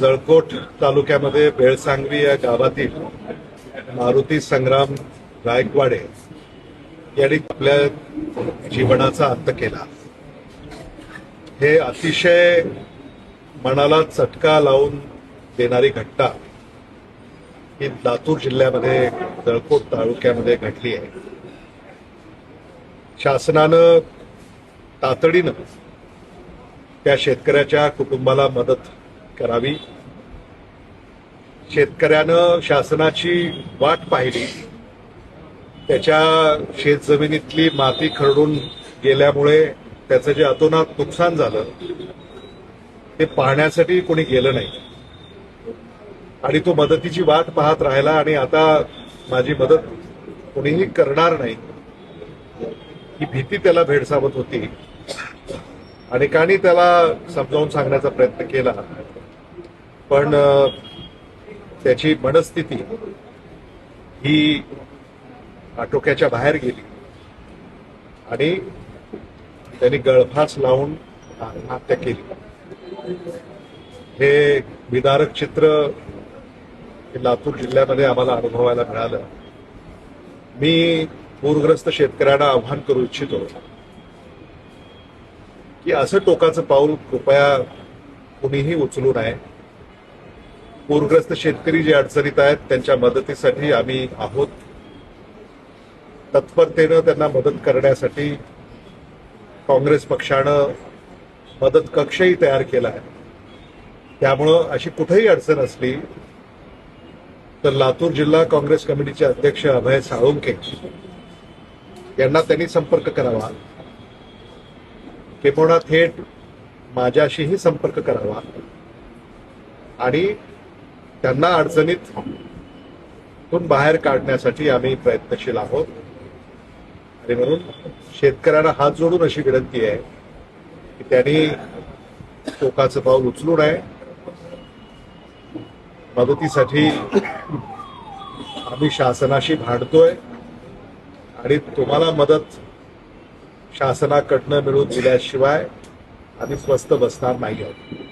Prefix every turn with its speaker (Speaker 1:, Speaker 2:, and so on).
Speaker 1: जळकोट तालुक्यामध्ये बेळसांगवी या गावातील मारुती संग्राम गायकवाडे यांनी आपल्या जीवनाचा अंत केला. हे अतिशय मनाला चटका लावून देणारी घटना ही लातूर जिल्ह्यामध्ये जळकोट तालुक्यामध्ये घडली आहे. शासनानं तातडीनं त्या शेतकऱ्याच्या कुटुंबाला मदत करावी. शेतकऱ्यानं शासनाची वाट पाहिली. त्याच्या शेतजमिनीतली माती खरडून गेल्यामुळे त्याचं जे अतोनात नुकसान झालं ते पाहण्यासाठी कोणी गेलं नाही. आणि तो मदतीची वाट पाहत राहिला आणि आता माझी मदत कोणीही करणार नाही. ही भीती त्याला भेडसावत होती. अनेकांनी त्याला समजावून सांगण्याचा प्रयत्न केला. पण त्याची मनस्थिती ही आटोक्याच्या बाहेर गेली. आणि त्यांनी गळफास लावून आत्महत्या केली. हे विदारक चित्र हे लातूर जिल्ह्यामध्ये आम्हाला अनुभवायला मिळालं. मी पूरग्रस्त शेतकऱ्यांना आव्हान करू इच्छितो की असं टोकाचं पाऊल कृपया कुणीही उचलू नये. पूरग्रस्त शेतकरी जे अडचणीत आहेत त्यांच्या मदतीसाठी आम्ही आहोत. तत्परतेनं त्यांना मदत करण्यासाठी काँग्रेस पक्षानं मदत कक्षही तयार केला आहे. त्यामुळं अशी कुठेही अडचण असली तर लातूर जिल्हा काँग्रेस कमिटीचे अध्यक्ष अभय साळुंके यांना त्यांनी संपर्क करावा. किंवा थेट माझ्याशीही संपर्क करावा. आणि त्यांना अडचणीतून बाहेर काढण्यासाठी आम्ही प्रयत्नशील आहोत. आणि म्हणून शेतकऱ्यांना हात जोडून अशी विनंती आहे की त्यांनी टोकाचं पाऊल उचलू नये. मदतीसाठी आम्ही शासनाशी भांडतोय आणि तुम्हाला मदत शासनाकडनं मिळून दिल्याशिवाय आम्ही स्वस्त बसणार नाही आहोत.